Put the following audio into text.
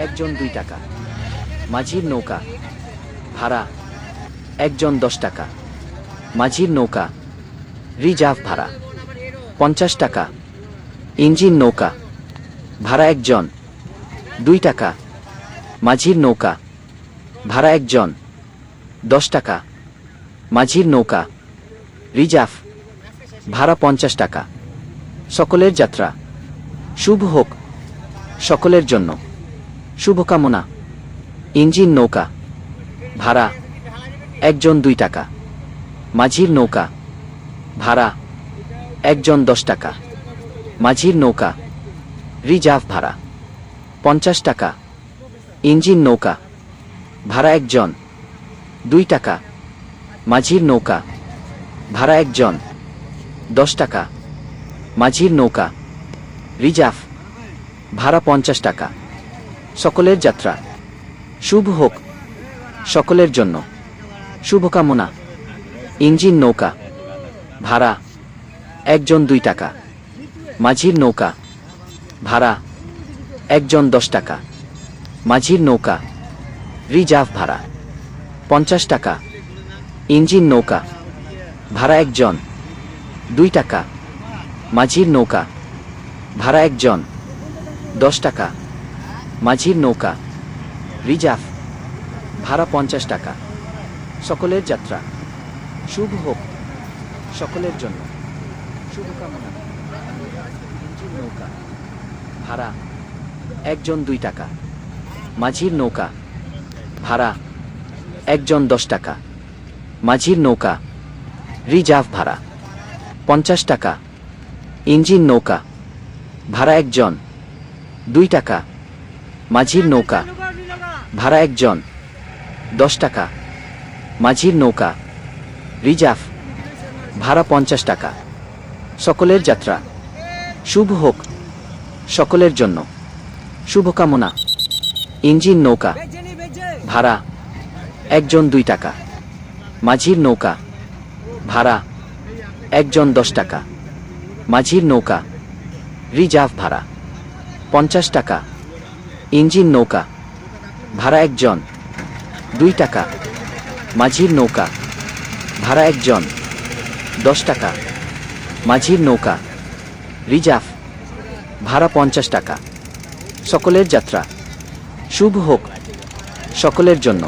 একজন দুই টাকা। মাঝির নৌকা, ভাড়া একজন দশ টাকা। মাঝির নৌকা, রিজার্ভ ভাড়া পঞ্চাশ টাকা। ইঞ্জিন নৌকা, ভাড়া একজন দুই টাকা। মাঝির নৌকা, ভাড়া একজন দশ টাকা। মাঝির নৌকা, রিজার্ভ ভাড়া পঞ্চাশ টাকা। সকলের যাত্রা শুভ হোক সকলের জন্য। শুভকামনা। ইঞ্জিন নৌকা। ভাড়া একজন দুই টাকা। মাঝির নৌকা। ভাড়া একজন দশ টাকা। মাঝির নৌকা। রিজার্ভ ভাড়া পঞ্চাশ টাকা। ইঞ্জিন নৌকা। ভাড়া একজন। দুই টাকা। মাঝির নৌকা। ভাড়া একজন। দশ টাকা। মাঝির নৌকা। রিজার্ভ। ভাড়া পঞ্চাশ টাকা। সকলের যাত্রা। শুভ হোক সকলের জন্য। শুভকামনা। ইঞ্জিন নৌকা। ভাড়া একজন দুই টাকা। মাঝির নৌকা। ভাড়া একজন দশ টাকা। মাঝির নৌকা। রিজার্ভ ভাড়া পঞ্চাশ টাকা। ইঞ্জিন নৌকা। ভাড়া একজন। দুই টাকা। মাঝির নৌকা। ভাড়া একজন। দশ টাকা। মাঝির নৌকা, রিজার্ভ, ভাড়া পঞ্চাশ টাকা। সকলের যাত্রা। শুভ হোক সকলের জন্য। শুভকামনা নৌকা, ভাড়া একজন দুই টাকা। মাঝির নৌকা, ভাড়া একজন দশ টাকা। মাঝির নৌকা, রিজার্ভ ভাড়া পঞ্চাশ টাকা। ইঞ্জিন নৌকা, ভাড়া একজন দুই টাকা। মাঝির নৌকা। ভাড়া একজন। দশ টাকা। মাঝির নৌকা। রিজার্ভ। ভাড়া পঞ্চাশ টাকা। সকলের যাত্রা। শুভ হোক। সকলের জন্য। শুভকামনা ইঞ্জিন নৌকা। ভাড়া। একজন দুই টাকা। মাঝির নৌকা। ভাড়া। একজন দশ টাকা। মাঝির নৌকা। রিজার্ভ ভাড়া। পঞ্চাশ টাকা। ইঞ্জিন নৌকা, ভাড়া একজন, দুই টাকা, মাঝির নৌকা, ভাড়া একজন, দশ টাকা, মাঝির নৌকা, রিজার্ভ, ভাড়া পঞ্চাশ টাকা। সকলের যাত্রা, শুভ হোক, সকলের জন্য।